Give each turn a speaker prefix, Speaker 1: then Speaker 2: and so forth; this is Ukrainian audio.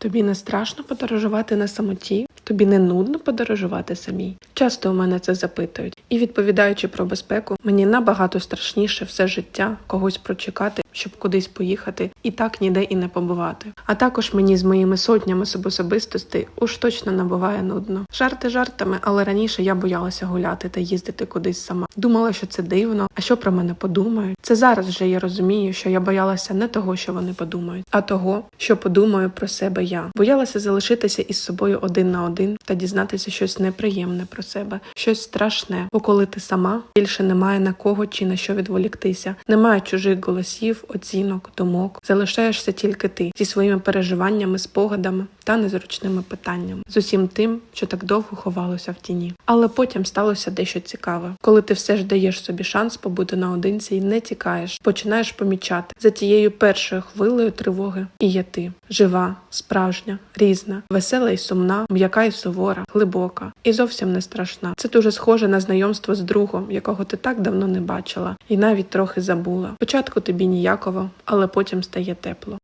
Speaker 1: Тобі не страшно подорожувати на самоті? Тобі не нудно подорожувати самій? Часто у мене це запитують, і відповідаючи про безпеку, мені набагато страшніше все життя когось прочекати, щоб кудись поїхати, і так ніде і не побувати. А також мені з моїми сотнями особистостей уж точно набуває нудно. Жарти жартами, але раніше я боялася гуляти та їздити кудись сама. Думала, що це дивно, а що про мене подумають. Це зараз вже я розумію, що я боялася не того, що вони подумають, а того, що подумаю про себе я. Боялася залишитися із собою один на один та дізнатися щось неприємне про себе, щось страшне. Бо коли ти сама більше немає на кого чи на що відволіктися, немає чужих голосів, оцінок, думок. Залишаєшся тільки ти зі своїми переживаннями, спогадами та незручними питаннями, з усім тим, що так довго ховалося в тіні. Але потім сталося дещо цікаве, коли ти все ж даєш собі шанс побути наодинці і не тікаєш, починаєш помічати за тією першою хвилею тривоги. І є ти жива, справжня, різна, весела і сумна, м'яка і сувора, глибока і зовсім не страшна. Це дуже схоже на знайомство з другом, якого ти так давно не бачила, і навіть трохи забула. Спочатку тобі ніяково, але потім стає тепло.